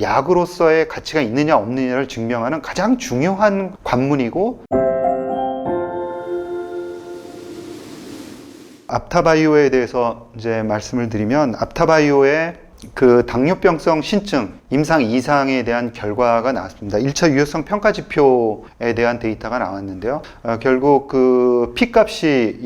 약으로서의 가치가 있느냐 없느냐를 증명하는 가장 중요한 관문이고 앞타바이오에 대해서 이제 말씀을 드리면 앞타바이오의 그 당뇨병성 신증 임상 이상에 대한 결과가 나왔습니다. 1차 유효성 평가 지표에 대한 데이터가 나왔는데요. 어, 결국 그 P값이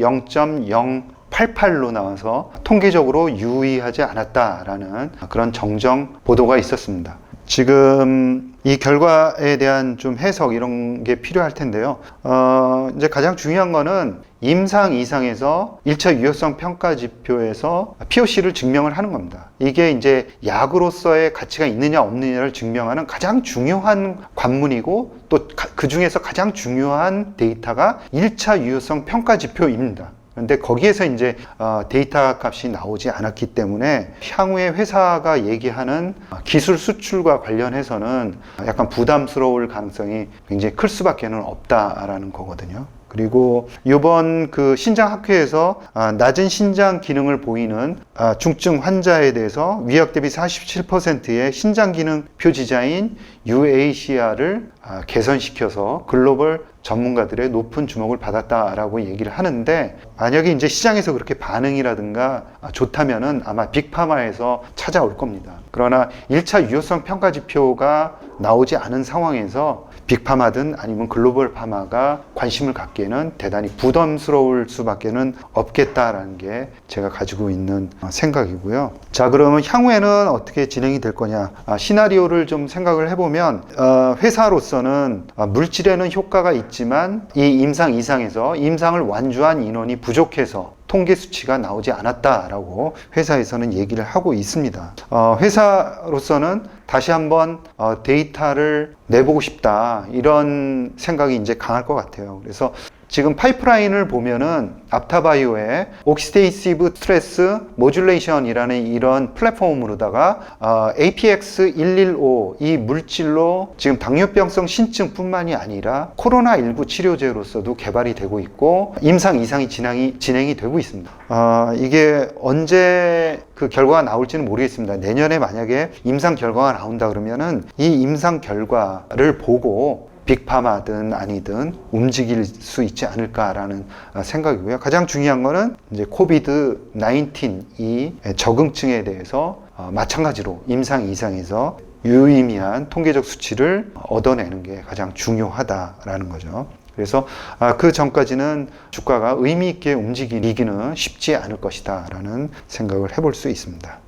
0.088로 나와서 통계적으로 유의하지 않았다라는 그런 정정 보도가 있었습니다. 지금 이 결과에 대한 좀 해석 이런 게 필요할 텐데요. 어, 이제 가장 중요한 거는 임상 이상에서 1차 유효성 평가 지표에서 POC를 증명을 하는 겁니다. 이게 이제 약으로서의 가치가 있느냐 없느냐를 증명하는 가장 중요한 관문이고 또 그 중에서 가장 중요한 데이터가 1차 유효성 평가 지표입니다. 근데 거기에서 이제 어, 데이터 값이 나오지 않았기 때문에 향후에 회사가 얘기하는 기술 수출과 관련해서는 약간 부담스러울 가능성이 굉장히 클 수밖에는 없다라는 거거든요. 그리고 이번 그 신장 학회에서 아, 낮은 신장 기능을 보이는 아, 중증 환자에 대해서 위약 대비 47%의 신장 기능 표지자인 UACR을 아, 개선시켜서 글로벌 전문가들의 높은 주목을 받았다라고 얘기를 하는데 만약에 이제 시장에서 그렇게 반응이라든가 아, 좋다면은 아마 빅파마에서 찾아올 겁니다. 그러나 1차 유효성 평가 지표가 나오지 않은 상황에서 빅파마든 아니면 글로벌 파마가 관심을 갖기에는 대단히 부담스러울 수밖에는 없겠다라는 게 제가 가지고 있는 어, 생각이고요. 자, 그러면 향후에는 어떻게 진행이 될 거냐? 아, 시나리오를 좀 생각을 해보면 어, 회사로서는 아, 물질에는 효과가 있지만 이 임상 이상에서 임상을 완주한 인원이 부족해서 통계 수치가 나오지 않았다라고 회사에서는 얘기를 하고 있습니다. 어, 회사로서는 다시 한번 어, 데이터를 내보고 싶다 이런 생각이 이제 강할 것 같아요. 그래서 지금 파이프라인을 보면은 앞타바이오의 옥시데이시브 스트레스 모듈레이션이라는 이런 플랫폼으로다가 어, APX115 이 물질로 지금 당뇨병성 신증뿐만이 아니라 코로나19 치료제로서도 개발이 되고 있고 임상 이상이 진행이, 진행이 되고 있습니다. 어, 이게 언제 그 결과가 나올지는 모르겠습니다. 내년에 만약에 임상 결과가 나온다 그러면은 이 임상 결과를 보고 빅파마든 아니든 움직일 수 있지 않을까라는 아, 생각이고요. 가장 중요한 거는 이제 코비드 19이 적응증에 대해서 어, 마찬가지로 임상 이상에서 유의미한 통계적 수치를 얻어내는 게 가장 중요하다라는 거죠. 그래서 아, 그 전까지는 주가가 의미 있게 움직이기는 쉽지 않을 것이다라는 생각을 해볼 수 있습니다.